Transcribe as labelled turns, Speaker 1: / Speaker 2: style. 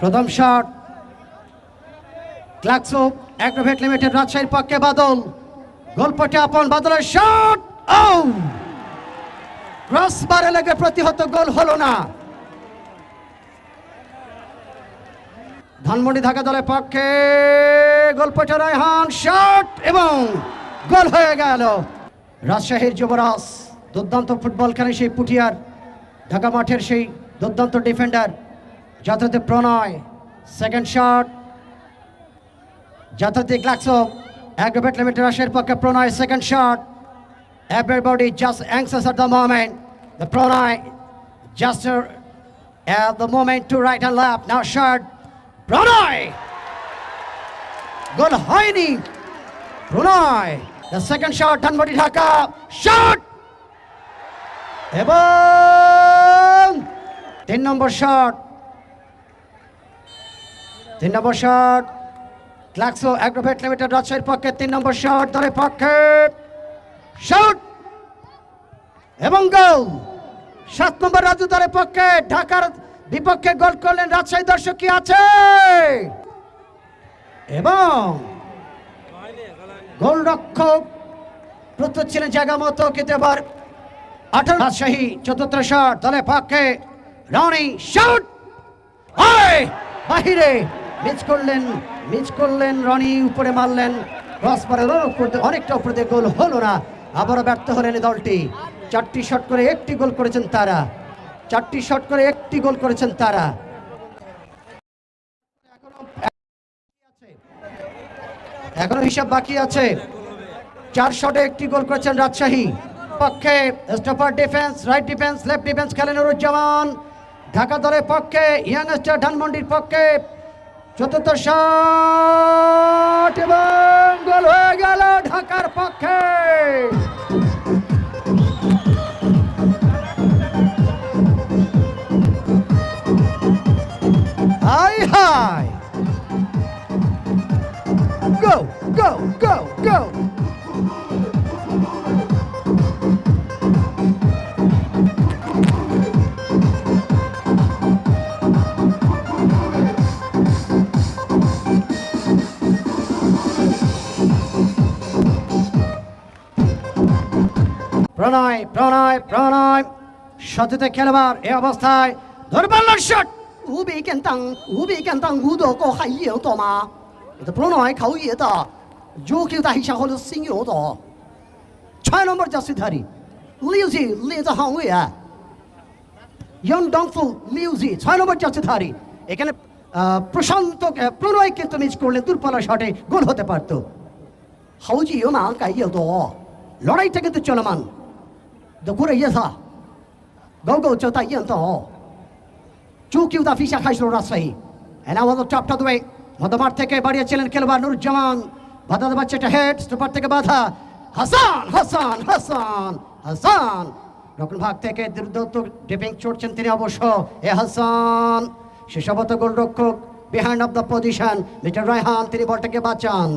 Speaker 1: প্রথম শট ক্লাক্সো Agrovet limited রাজশাহীর পক্ষে বাদল। গোলপটে আপন বাদলের শট ও ক্রস বারে লেগে প্রতিহত গোল হলো না। ধানমন্ডি ঢাকা দলের পক্ষে গোলপটে রায়হান শট এবং গোল হয়ে গেল। রাজশাহীর যুবরাজ, দুর্দান্ত ফুটবল খেলে সেই পুটিয়ার ঢাকা মাঠের সেই দুর্দান্ত ডিফেন্ডার যথার্থ প্রণয় সেকেন্ড শট যথার্থ গ্লাক্সো অ্যাগ্রোভেট লিমিটেড রাশিয়ার পক্ষে Pranoy second shot Everybody just anxious at the moment. The Pranay just uh, at the moment to right and left. Now shot. Pranay! Goal হয়নি প্রণয় The second shot Dhanbari Dhaka shot এবং তিন নম্বর shot তিন নম্বর shot ক্লাক্সো Agrovet limited রাজশাহীর পক্ষে তিন নম্বর shot দলের পক্ষে শট এবং গোল সাত নম্বর রাজু দলের পক্ষে ঢাকার বিপক্ষে গোল করলেন রাজশাহী দর্শক কি আছে? এবং গোলরক্ষক প্রস্তুত ছিলেন জায়গা মতো, কিন্তু এবার আঠারো রাজশাহী চতুর্থ শট দলের পক্ষে রনি শট বাহিরে! মিস করলেন মিস করলেন, রনি উপরে মারলেন। ক্রসবারের অনেকটা উপরে দিয়ে গোল হলো না। আবারও ব্যর্থ হলেন দলটি। চারটি শট করে একটি গোল করেছেন তারা। চারটি শট করে একটি গোল করেছেন তারা। এখনও হিসাব বাকি আছে। চার শটে একটি গোল করেছেন রাজশাহী। পক্ষে stopper defence right defence left defence খেলেন নুরুজ্জামান। ঢাকা দলের পক্ষে ইয়াংস্টার ধানমন্ডির পক্ষে চতুর্থ শট এবং গোল হয়ে গেল ঢাকার পক্ষে হাই হাই Go, go, go, go. Pranoy Pranoy Pranoy. সত্যতে খেলবার এ অবস্থায় ধরবার শট।
Speaker 2: উবি কেন্তাং উবি কেন্তাং উদো কো হাইয়ে তোমা। এটা প্রণয় খাউয়ে তা, জো কেউ তা হিসা হলো সিং ও তো।
Speaker 1: ছয় নম্বর
Speaker 2: জাসিধারী লিউজি লিজা হাউয়া
Speaker 1: ইয়ং ডংফু লিউজি ছয় নম্বর জাসিধারী এখানে প্রশান্ত প্রণয়কে তুমি করলে দূরপালা শটে গোল হতে পারতো।
Speaker 2: হাউজি ও মা কাইয়ে তো।
Speaker 1: লড়াইটা কিন্তু চলমান।
Speaker 2: da kura yesa gogo chota yento chu kiu da fisha khaisro rasahi and i was the top
Speaker 1: to the way মধ্যমার থেকে বাড়িয়েছিলেন খেলবার নুরজামান বাধা দেওয়ার চেষ্টা হেড স্টুপার থেকে বাধা হাসান হাসান হাসান হাসান রকম ভাগ থেকে দুর্দত্ত ডিপিং ছুটছেন তিনি অবশ্য এ হাসান শেষবত গোলরক্ষক behind of the position metre Raihan তিনি বলটাকে বাঁচান